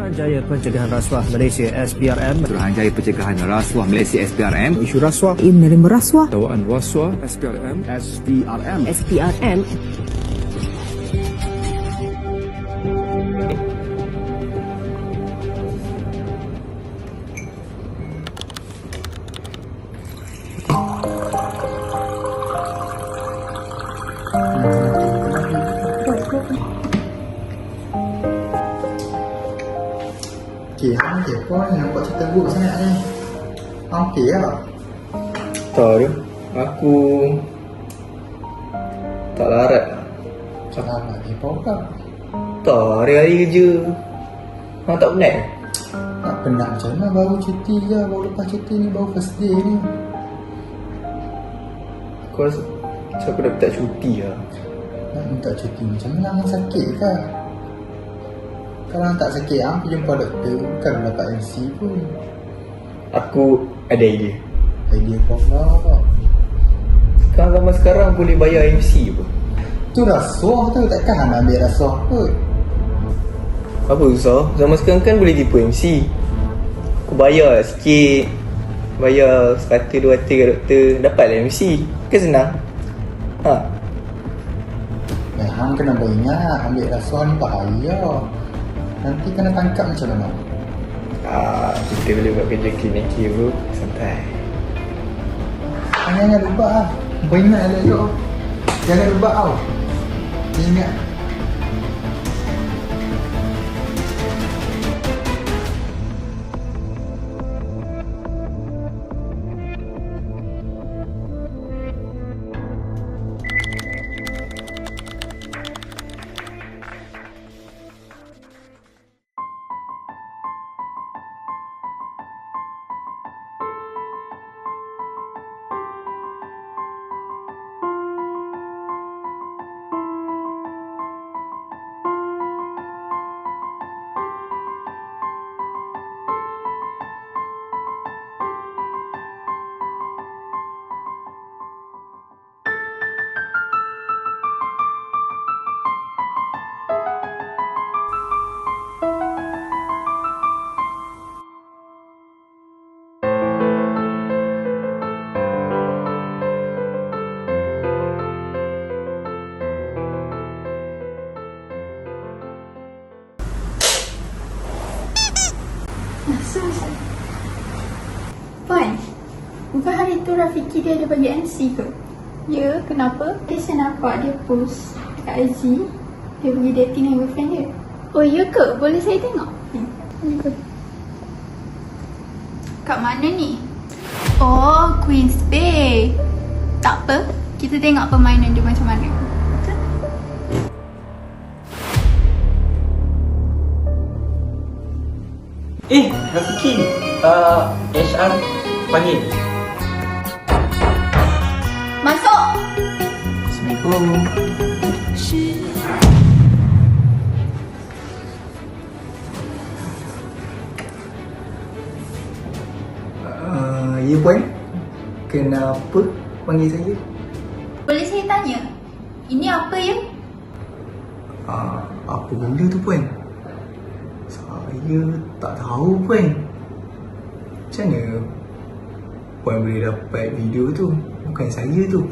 Suruhanjaya Pencegahan Rasuah Malaysia SPRM Suruhanjaya Pencegahan Rasuah Malaysia SPRM isu rasuah. Ia menerima rasuah. dawaan rasuah SPRM SPRM SPRM Okey, hang kepo ni nampak cerita buruk sangat ni. Hang okey tak? Tak dia Aku Tak larat Salah nak kepo kau. Tak hari-hari kerja Hang tak penat ke? Tak penat macam mana baru cuti je, baru lepas cuti ni, baru first day ni. Aku rasa Macam aku dah tak cuti lah Nak minta cuti macam mana hang sakit ke? Kalau tak sakit, hang pergi jumpa doktor, bukan dapat MC pun. Aku ada idea Idea kau lah. Sekarang zaman sekarang boleh bayar MC apa Tu rasuah tu, takkan nak ambil rasuah kot. Apa susah Zaman sekarang kan boleh tipu MC Aku bayar sikit Bayar sekata dua hati kat doktor Dapatlah MC Kan senang Ha Eh, hang kena ingat, ambil rasuah ni bahaya. Nanti kena tangkap macam mana? Ah, kita boleh buat kerja kliniki bro Santai jangan lupa lah. Beringat elok-elok. Jangan lupa tau. Ingat. Puan, bukan hari tu Rafiki dia ada bagi MC ke? Ya, kenapa? Dia saya nampak dia post kat IG Dia pergi dating dengan girlfriend dia Oh ya ke? Boleh saya tengok? Hmm. Ke? Kat mana ni? Oh, Queen's Bay Tak apa, kita tengok permainan dia macam mana Rafiki uh, HR panggil Masuk! Assalamualaikum Uh, ya puan Kenapa panggil saya? Boleh saya tanya? Ini apa ya? Uh, apa benda tu puan? Saya tak tahu puan Macam mana Puan boleh dapat video tu Bukan saya tu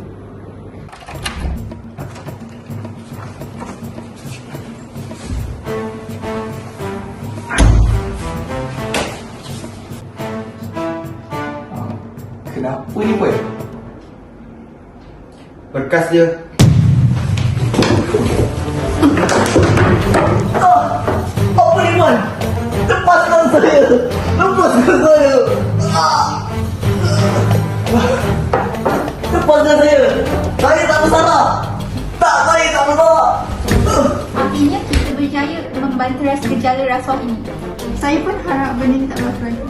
Ah, Kenapa ni puan? Berkas dia. Apa ni puan? Saya! Lepaskan saya! Lepaskan saya! Saya tak bersalah! Tak, saya tak bersalah! Akhirnya kita berjaya membantu rasa gejala rasuah ini. Saya pun harap benda ni tak berlaku lagi.